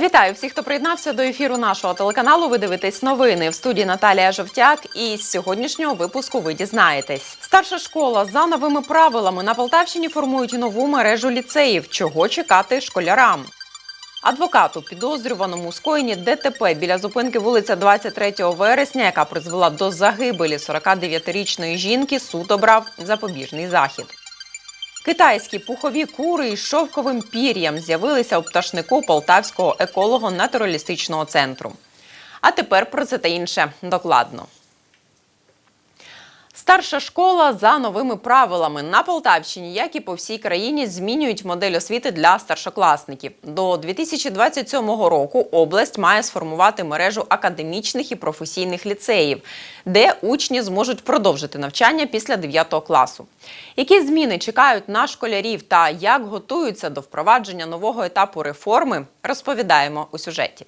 Вітаю всіх, хто приєднався до ефіру нашого телеканалу. Ви дивитесь новини в студії Наталія Жовтяк. І з сьогоднішнього випуску ви дізнаєтесь. Старша школа за новими правилами на Полтавщині формують нову мережу ліцеїв. Чого чекати школярам? Адвокату, підозрюваному у скоєнні ДТП біля зупинки вулиця 23 вересня, яка призвела до загибелі 49-річної жінки, суд обрав запобіжний захід. Китайські пухові кури із шовковим пір'ям з'явилися у пташнику Полтавського еколого-натуралістичного центру. А тепер про це та інше докладно. Старша школа за новими правилами на Полтавщині, як і по всій країні, змінюють модель освіти для старшокласників. До 2027 року область має сформувати мережу академічних і професійних ліцеїв, де учні зможуть продовжити навчання після 9 класу. Які зміни чекають на школярів та як готуються до впровадження нового етапу реформи, розповідаємо у сюжеті.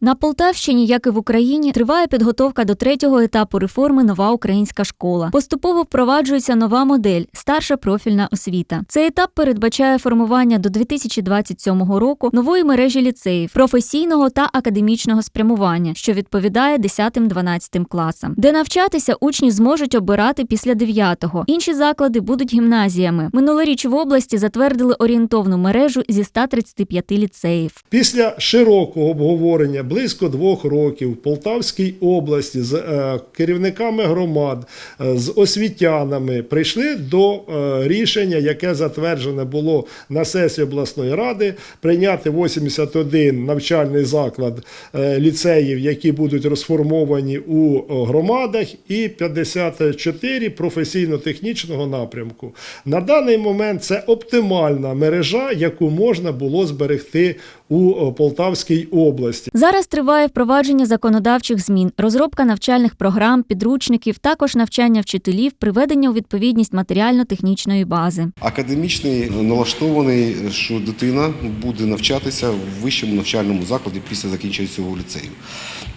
На Полтавщині, як і в Україні, триває підготовка до третього етапу реформи Нова українська школа. Поступово впроваджується нова модель старша профільна освіта. Цей етап передбачає формування до 2027 року нової мережі ліцеїв, професійного та академічного спрямування, що відповідає 10-12 класам, де навчатися учні зможуть обирати після 9-го. Інші заклади будуть гімназіями. Минулоріч в області затвердили орієнтовну мережу зі 135 ліцеїв. Після широкого обговорення близько двох років в Полтавській області з е, керівниками громад, е, з освітянами прийшли до е, рішення, яке затверджене було на сесії обласної ради, прийняти 81 навчальний заклад ліцеїв, які будуть розформовані у громадах, і 54 професійно-технічного напрямку. На даний момент це оптимальна мережа, яку можна було зберегти у Полтавській області. Зараз триває впровадження законодавчих змін, розробка навчальних програм, підручників, також навчання вчителів, приведення у відповідність матеріально-технічної бази. Академічний налаштований, що дитина буде навчатися в вищому навчальному закладі після закінчення цього ліцею.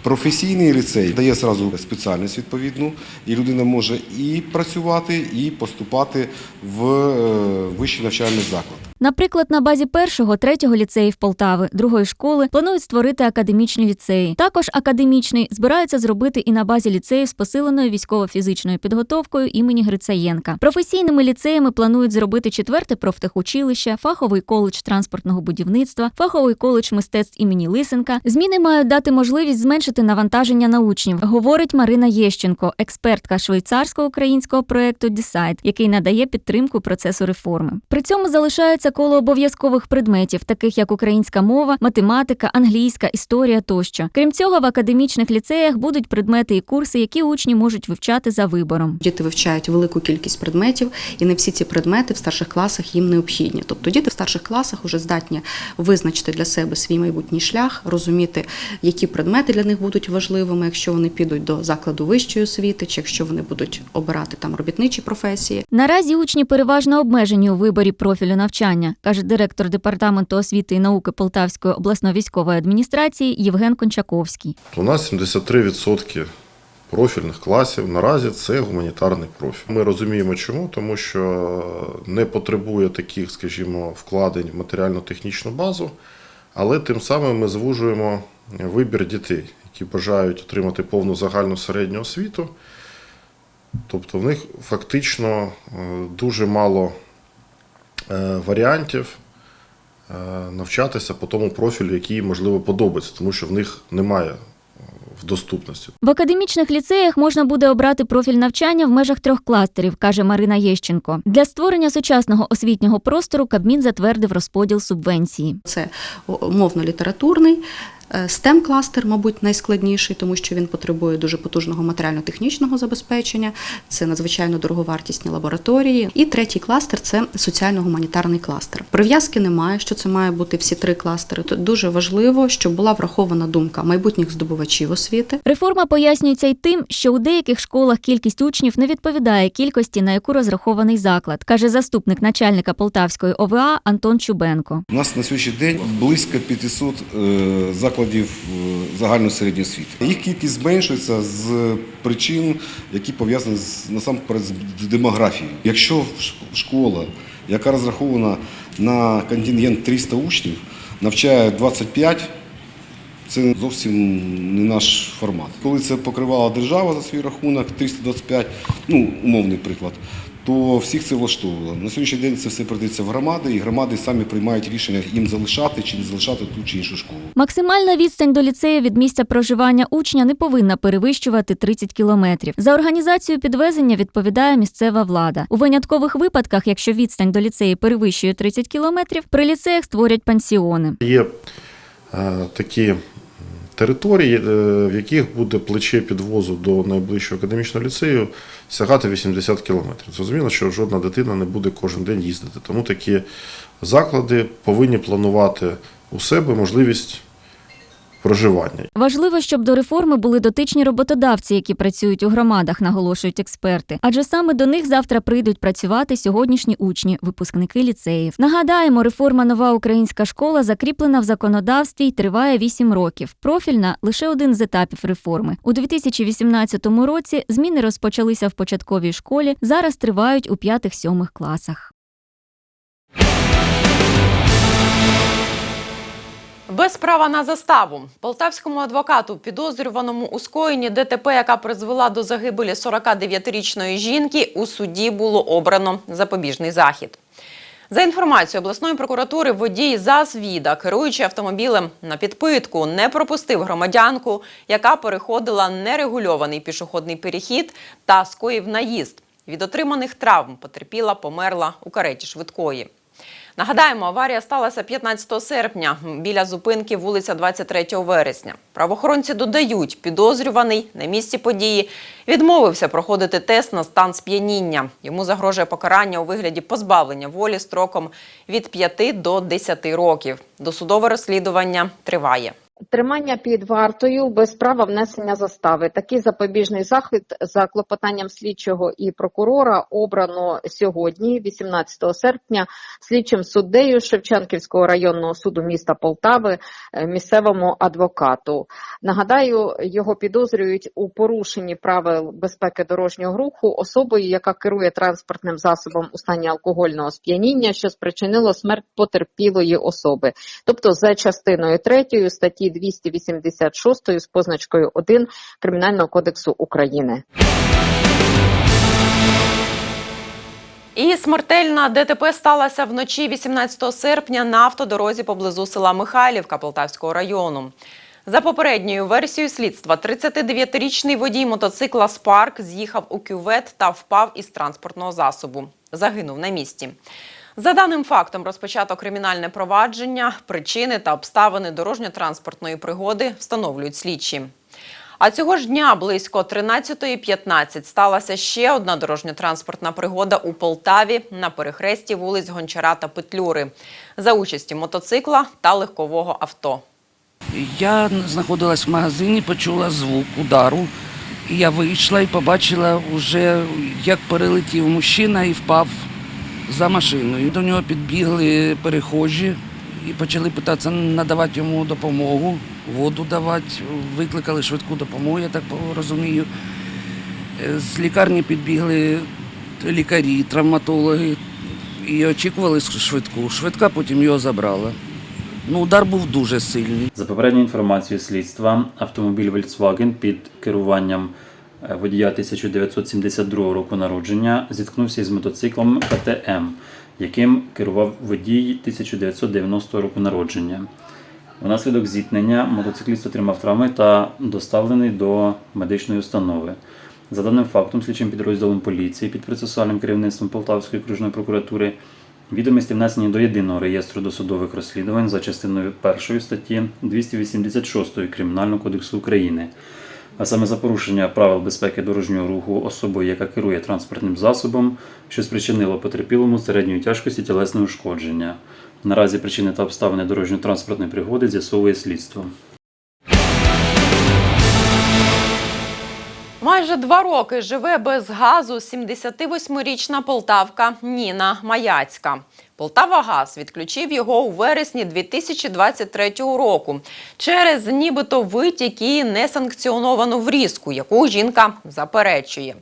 Професійний ліцей дає зразу спеціальність відповідну, і людина може і працювати, і поступати в е, вищий навчальний заклад. Наприклад, на базі першого, третього ліцеїв Полтави, другої школи планують створити академічні ліцеї. Також академічний збираються зробити і на базі ліцеїв з посиленою військово-фізичною підготовкою імені Грицаєнка. Професійними ліцеями планують зробити четверте профтехучилище, фаховий коледж транспортного будівництва, фаховий коледж мистецтв імені Лисенка. Зміни мають дати можливість зменшити навантаження на учнів, говорить Марина Єщенко, експертка швейцарсько-українського проекту Дісайд, який надає підтримку процесу реформи. При цьому залишається коло обов'язкових предметів, таких як українська мова, математика, англійська, історія тощо. Крім цього, в академічних ліцеях будуть предмети і курси, які учні можуть вивчати за вибором. Діти вивчають велику кількість предметів, і не всі ці предмети в старших класах їм необхідні. Тобто діти в старших класах вже здатні визначити для себе свій майбутній шлях, розуміти, які предмети для них будуть важливими, якщо вони підуть до закладу вищої освіти, чи якщо вони будуть обирати там робітничі професії. Наразі учні переважно обмежені у виборі профілю навчання, каже директор департаменту освіти і науки Полтавської обласної військової адміністрації Євген Кончаковський. У нас 73% профільних класів наразі це гуманітарний профіль. Ми розуміємо, чому, тому що не потребує таких, скажімо, вкладень в матеріально-технічну базу, але тим самим ми звужуємо вибір дітей, які бажають отримати повну загальну середню освіту. Тобто в них фактично е, дуже мало варіантів е, навчатися по тому профілю, який можливо подобається, тому що в них немає е, в доступності. В академічних ліцеях можна буде обрати профіль навчання в межах трьох кластерів, каже Марина Єщенко. Для створення сучасного освітнього простору Кабмін затвердив розподіл субвенції. Це мовно-літературний. Stem кластер мабуть, найскладніший, тому що він потребує дуже потужного матеріально-технічного забезпечення. Це надзвичайно дороговартісні лабораторії. І третій кластер це соціально-гуманітарний кластер. Прив'язки немає, що це має бути всі три кластери. Тут дуже важливо, щоб була врахована думка майбутніх здобувачів освіти. Реформа пояснюється й тим, що у деяких школах кількість учнів не відповідає кількості, на яку розрахований заклад, каже заступник начальника Полтавської ОВА Антон Чубенко. У нас на сьогоднішній день близько 500 е, закладів е, загальної середньої освіти. Їх кількість зменшується з причин, які пов'язані з насамперед з демографією. Якщо школа, яка розрахована на контингент 300 учнів, навчає 25. Це зовсім не наш формат. Коли це покривала держава за свій рахунок, 325, ну умовний приклад, то всіх це влаштовувало. На сьогоднішній день це все передається в громади, і громади самі приймають рішення їм залишати чи не залишати ту чи іншу школу. Максимальна відстань до ліцею від місця проживання учня не повинна перевищувати 30 кілометрів. За організацію підвезення відповідає місцева влада. У виняткових випадках, якщо відстань до ліцею перевищує 30 кілометрів, при ліцеях створять пансіони. Є е, такі території, е, в яких буде плече підвозу до найближчого академічного ліцею сягати 80 кілометрів. Зрозуміло, що жодна дитина не буде кожен день їздити. Тому такі заклади повинні планувати у себе можливість проживання. Важливо, щоб до реформи були дотичні роботодавці, які працюють у громадах, наголошують експерти. Адже саме до них завтра прийдуть працювати сьогоднішні учні, випускники ліцеїв. Нагадаємо, реформа нова українська школа закріплена в законодавстві й триває 8 років. Профільна лише один з етапів реформи. У 2018 році зміни розпочалися в початковій школі. Зараз тривають у 5-7 класах. Без права на заставу полтавському адвокату, підозрюваному у скоєнні ДТП, яка призвела до загибелі 49-річної жінки, у суді було обрано запобіжний захід. За інформацією обласної прокуратури, водій ЗАЗ-Віда, керуючи автомобілем на підпитку, не пропустив громадянку, яка переходила нерегульований пішохідний перехід та скоїв наїзд. Від отриманих травм потерпіла, померла у кареті швидкої. Нагадаємо, аварія сталася 15 серпня біля зупинки вулиця 23 вересня. Правоохоронці додають, підозрюваний на місці події відмовився проходити тест на стан сп'яніння. Йому загрожує покарання у вигляді позбавлення волі строком від 5 до 10 років. Досудове розслідування триває. Тримання під вартою без права внесення застави. Такий запобіжний захід за клопотанням слідчого і прокурора обрано сьогодні, 18 серпня, слідчим суддею Шевченківського районного суду міста Полтави е, місцевому адвокату. Нагадаю, його підозрюють у порушенні правил безпеки дорожнього руху особою, яка керує транспортним засобом у стані алкогольного сп'яніння, що спричинило смерть потерпілої особи, тобто за частиною 3 статті 286 з позначкою 1 Кримінального кодексу України. І смертельна ДТП сталася вночі 18 серпня на автодорозі поблизу села Михайлівка Полтавського району. За попередньою версією слідства, 39-річний водій мотоцикла Спарк з'їхав у кювет та впав із транспортного засобу. Загинув на місці. За даним фактом розпочато кримінальне провадження, причини та обставини дорожньо-транспортної пригоди встановлюють слідчі. А цього ж дня близько 13.15 сталася ще одна дорожньо-транспортна пригода у Полтаві на перехресті вулиць Гончара та Петлюри за участі мотоцикла та легкового авто. Я знаходилась в магазині, почула звук удару. Я вийшла і побачила вже, як перелетів мужчина і впав за машиною. До нього підбігли перехожі і почали питатися надавати йому допомогу, воду давати, викликали швидку допомогу, я так розумію. Е, З лікарні підбігли лікарі, травматологи і очікували швидку. Швидка потім його забрала. Ну, удар був дуже сильний. За попередньою інформацією слідства, автомобіль Volkswagen під керуванням водія 1972 року народження зіткнувся із мотоциклом КТМ, яким керував водій 1990 року народження. Внаслідок зіткнення мотоцикліст отримав травми та доставлений до медичної установи. За даним фактом, слідчим підрозділом поліції під процесуальним керівництвом Полтавської окружної прокуратури відомості внесені до єдиного реєстру досудових розслідувань за частиною 1 статті 286 Кримінального кодексу України, а саме за порушення правил безпеки дорожнього руху особою, яка керує транспортним засобом, що спричинило потерпілому середньої тяжкості тілесне ушкодження. Наразі причини та обставини дорожньо-транспортної пригоди з'ясовує слідство. Майже два роки живе без газу 78-річна полтавка Ніна Маяцька. Полтава Газ відключив його у вересні 2023 року через нібито витік і несанкціоновану врізку, яку жінка заперечує.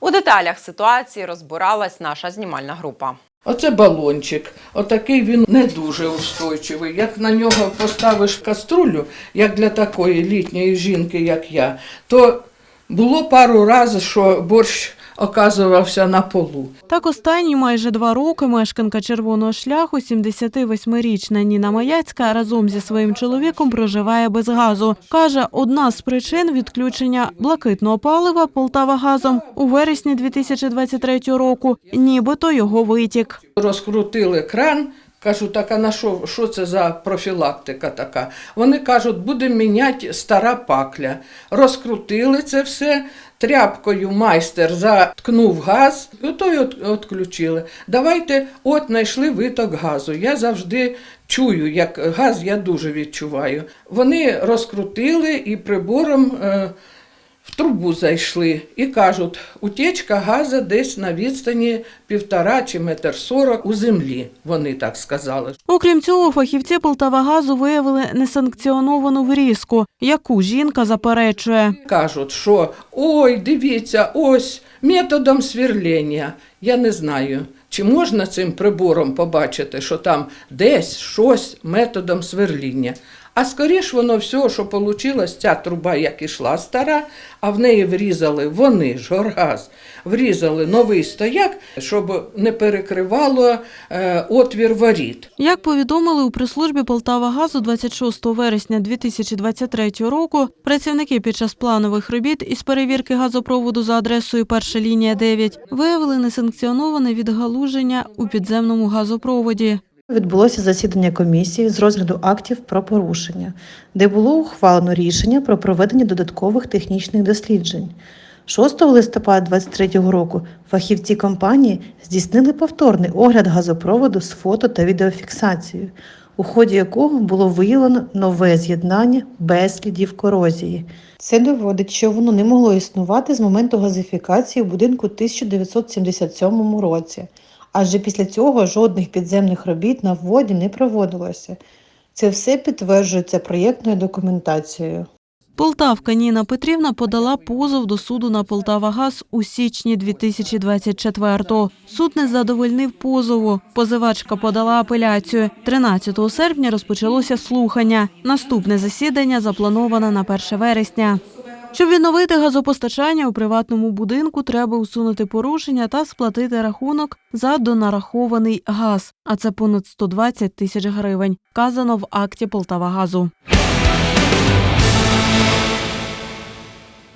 У деталях ситуації розбиралась наша знімальна група. Оце балончик. Отакий він не дуже устойчивий. Як на нього поставиш каструлю, як для такої літньої жінки, як я, то було пару разів, що борщ оказувався на полу. Так останні майже два роки мешканка червоного шляху, 78-річна Ніна Маяцька, разом зі своїм чоловіком проживає без газу. Каже, одна з причин відключення блакитного палива Полтава газом у вересні 2023 року, нібито його витік. Розкрутили кран. Кажу, так а на що, що це за профілактика така? Вони кажуть, будемо міняти стара пакля. Розкрутили це все, тряпкою майстер заткнув газ, і ото й відключили. Давайте, от знайшли виток газу. Я завжди чую, як газ я дуже відчуваю. Вони розкрутили і прибором. Е, в трубу зайшли і кажуть, утечка газу десь на відстані півтора чи метр сорок у землі. Вони так сказали. Окрім цього, фахівці Полтава газу виявили несанкціоновану врізку, яку жінка заперечує. Кажуть, що ой, дивіться, ось методом сверлення. Я не знаю, чи можна цим прибором побачити, що там десь щось методом сверління. А скоріш воно все, що вийшло, ця труба, як ішла стара, а в неї врізали вони ж горгаз, врізали новий стояк, щоб не перекривало е, отвір воріт. Як повідомили у прес-службі Полтава газу 26 вересня 2023 року, працівники під час планових робіт із перевірки газопроводу за адресою перша лінія 9 виявили несанкціоноване відгалуження у підземному газопроводі. Відбулося засідання комісії з розгляду актів про порушення, де було ухвалено рішення про проведення додаткових технічних досліджень. 6 листопада 2023 року фахівці компанії здійснили повторний огляд газопроводу з фото та відеофіксацією, у ході якого було виявлено нове з'єднання без слідів корозії. Це доводить, що воно не могло існувати з моменту газифікації в будинку 1977 році адже після цього жодних підземних робіт на вводі не проводилося. Це все підтверджується проєктною документацією. Полтавка Ніна Петрівна подала позов до суду на Полтавагаз у січні 2024-го. Суд не задовольнив позову. Позивачка подала апеляцію. 13 серпня розпочалося слухання. Наступне засідання заплановане на 1 вересня. Щоб відновити газопостачання у приватному будинку, треба усунути порушення та сплатити рахунок за донарахований газ, а це понад 120 тисяч гривень, вказано в акті Полтавагазу.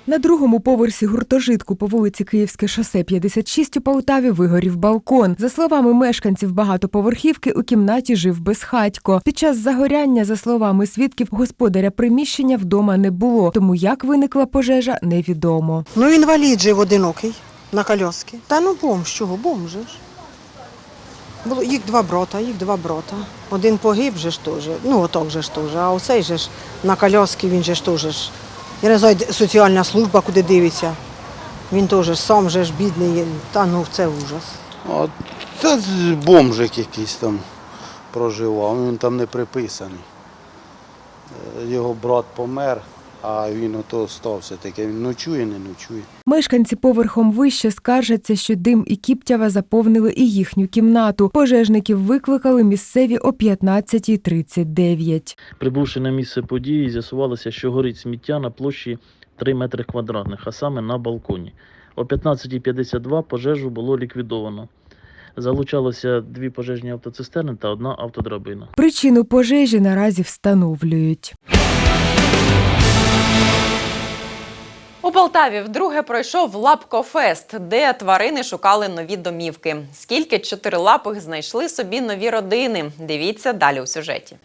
На другому поверсі гуртожитку по вулиці Київське шосе 56 у Полтаві вигорів балкон. За словами мешканців багатоповерхівки, у кімнаті жив безхатько. Під час загоряння, за словами свідків, господаря приміщення вдома не було. Тому як виникла пожежа, невідомо. Ну, інвалід жив одинокий на коляски. Та ну бомж, чого, бомж же ж. Було їх два брата, їх два брата. Один погиб же ж теж, ну отак же ж теж, а оцей же ж на коляски він же ж теж. Не знаю, соціальна служба куди дивиться. Він теж сам же ж бідний, та ну це ужас. А це бомжик якийсь там проживав, він там не приписаний. Е, Його брат помер, а він ото стався таке, він ночує, не ночує. Мешканці поверхом вище скаржаться, що дим і кіптява заповнили і їхню кімнату. Пожежників викликали місцеві о 15.39. Прибувши на місце події, з'ясувалося, що горить сміття на площі 3 метри квадратних, а саме на балконі. О 15.52 пожежу було ліквідовано. Залучалося дві пожежні автоцистерни та одна автодрабина. Причину пожежі наразі встановлюють. У Полтаві вдруге пройшов Лапкофест, де тварини шукали нові домівки. Скільки чотирилапих знайшли собі нові родини? Дивіться далі у сюжеті.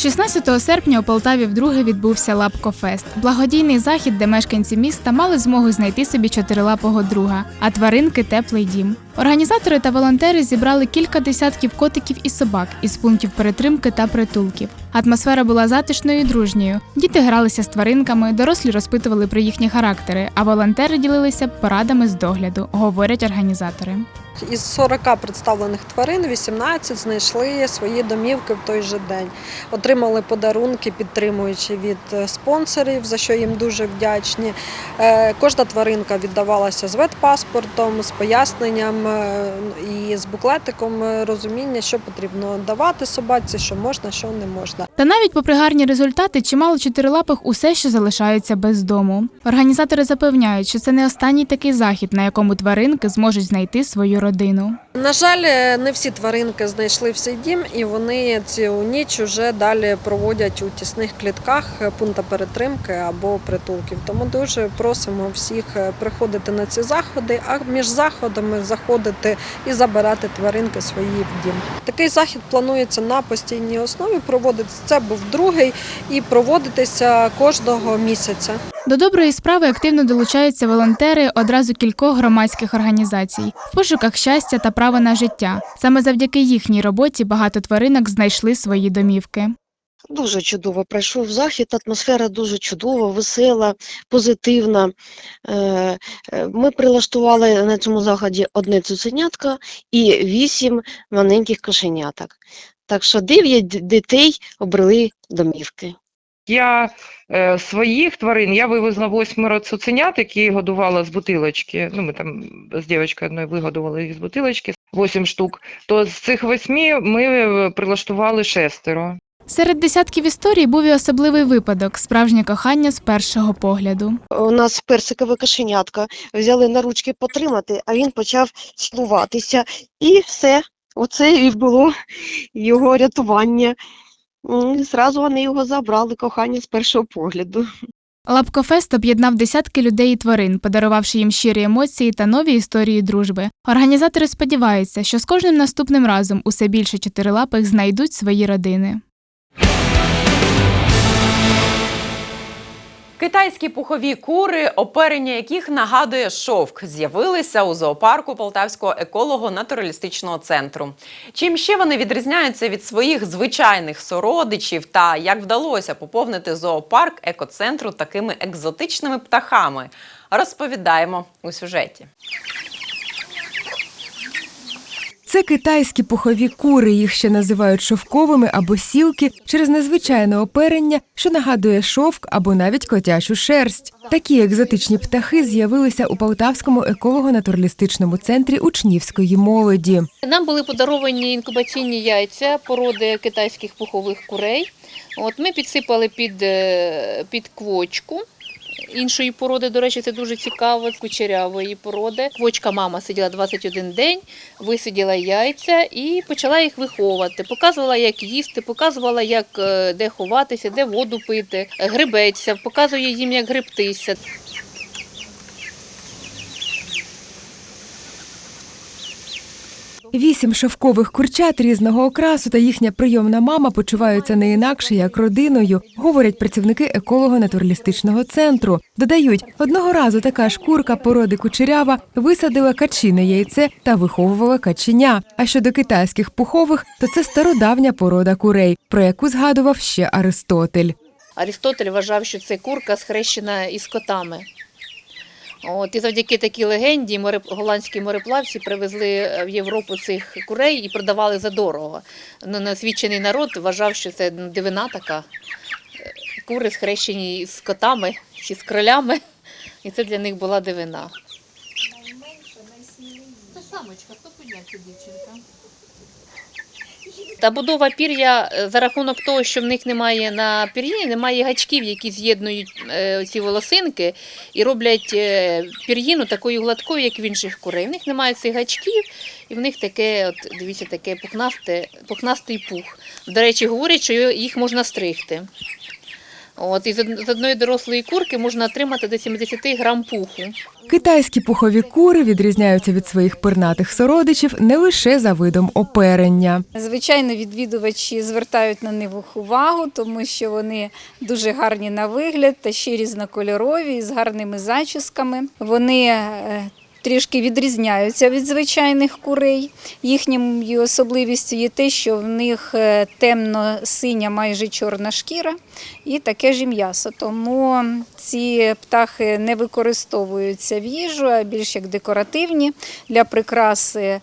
16 серпня у Полтаві вдруге відбувся Лапкофест – благодійний захід, де мешканці міста мали змогу знайти собі чотирилапого друга, а тваринки теплий дім. Організатори та волонтери зібрали кілька десятків котиків і собак із пунктів перетримки та притулків. Атмосфера була затишною і дружньою. Діти гралися з тваринками, дорослі розпитували про їхні характери, а волонтери ділилися порадами з догляду, говорять організатори. Із 40 представлених тварин 18 знайшли свої домівки в той же день. Отримали подарунки, підтримуючи від е, спонсорів, за що їм дуже вдячні. Е, Кожна тваринка віддавалася з ветпаспортом, з поясненням е, і з буклетиком розуміння, що потрібно давати собаці, що можна, що не можна. Та навіть попри гарні результати, чимало чотирилапих усе ще залишаються без дому. Організатори запевняють, що це не останній такий захід, на якому тваринки зможуть знайти свою родину. На жаль, не всі тваринки знайшли в свій дім, і вони цю ніч вже далі проводять у тісних клітках пункта перетримки або притулків. Тому дуже просимо всіх приходити на ці заходи, а між заходами заходити і забирати тваринки свої в дім. Такий захід планується на постійній основі. Проводитися це був другий і проводитися кожного місяця. До доброї справи активно долучаються волонтери одразу кількох громадських організацій в пошуках щастя та права на життя. Саме завдяки їхній роботі багато тваринок знайшли свої домівки. Дуже чудово пройшов захід, атмосфера дуже чудова, весела, позитивна. Е, е, Ми прилаштували на цьому заході одне цуценятко і вісім маленьких кошеняток. Так що дев'ять дітей обрели домівки. Я е, своїх тварин я вивезла восьмеро цуценят, які годувала з бутилочки. Ну, ми там з дівчинкою одною вигодували їх з бутилочки, восім штук. То з цих восьмі ми е, прилаштували шестеро. Серед десятків історій був і особливий випадок справжнє кохання з першого погляду. У нас персикове кошенятко взяли на ручки потримати, а він почав цілуватися. І все, оце і було його рятування. І Зразу вони його забрали, кохання з першого погляду. Лапкофест об'єднав десятки людей і тварин, подарувавши їм щирі емоції та нові історії дружби. Організатори сподіваються, що з кожним наступним разом усе більше чотирилапих знайдуть свої родини. Китайські пухові кури, оперення яких нагадує шовк, з'явилися у зоопарку Полтавського еколого-натуралістичного центру. Чим ще вони відрізняються від своїх звичайних сородичів та як вдалося поповнити зоопарк екоцентру такими екзотичними птахами, розповідаємо у сюжеті. Це китайські пухові кури, їх ще називають шовковими або сілки через незвичайне оперення, що нагадує шовк або навіть котячу шерсть. Такі екзотичні птахи з'явилися у Полтавському еколого-натуралістичному центрі учнівської молоді. Нам були подаровані інкубаційні яйця породи китайських пухових курей. От ми підсипали під, е, під квочку. Іншої породи, до речі, це дуже цікаво, кучерявої породи. Квочка мама сиділа 21 день, висиділа яйця і почала їх виховувати. Показувала, як їсти, показувала, як е, де ховатися, де воду пити, грибеться, показує їм, як гребтися. Вісім шовкових курчат різного окрасу та їхня прийомна мама почуваються не інакше як родиною, говорять працівники еколого-натуралістичного центру. Додають, одного разу така шкурка породи кучерява висадила качине яйце та виховувала каченя. А щодо китайських пухових, то це стародавня порода курей, про яку згадував ще Аристотель. Арістотель вважав, що це курка схрещена із котами. От, і завдяки такій легенді море, голландські мореплавці привезли е, в Європу цих курей і продавали за дорого. Ну, Насвідчений народ вважав, що це ну, дивина така. Е, Кури схрещені з котами чи з кролями, і це для них була дивина. Це самочка, хто підняться дівчинка? Та будова пір'я е, за рахунок того, що в них немає на пір'їні, немає гачків, які з'єднують е, ці волосинки і роблять е, пір'їну такою гладкою, як в інших курей. В них немає цих гачків, і в них таке, от дивіться, таке пухнасте, пухнастий пух. До речі, говорять, що їх можна стригти. От, і з од- з одної дорослої курки можна отримати до 70 грам пуху. Китайські пухові кури відрізняються від своїх пернатих сородичів не лише за видом оперення. Звичайно, відвідувачі звертають на них увагу, тому що вони дуже гарні на вигляд та ще різнокольорові з гарними зачісками. Вони е, трішки відрізняються від звичайних курей. Їхньою особливістю є те, що в них е, темно-синя, майже чорна шкіра і таке ж і м'ясо. Тому ці птахи не використовуються в їжу, а більш як декоративні для прикраси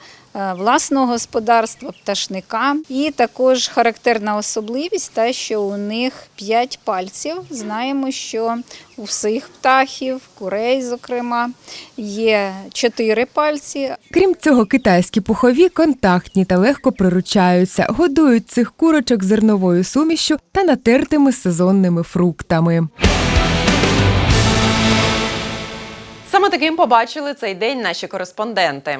власного господарства, пташника. І також характерна особливість та, що у них 5 пальців. Знаємо, що у всіх птахів, курей, зокрема, є 4 пальці. Крім цього, китайські пухові контактні та легко приручаються, годують цих курочок зерновою сумішю та натертими сезонними фруктами. Саме таким побачили цей день наші кореспонденти.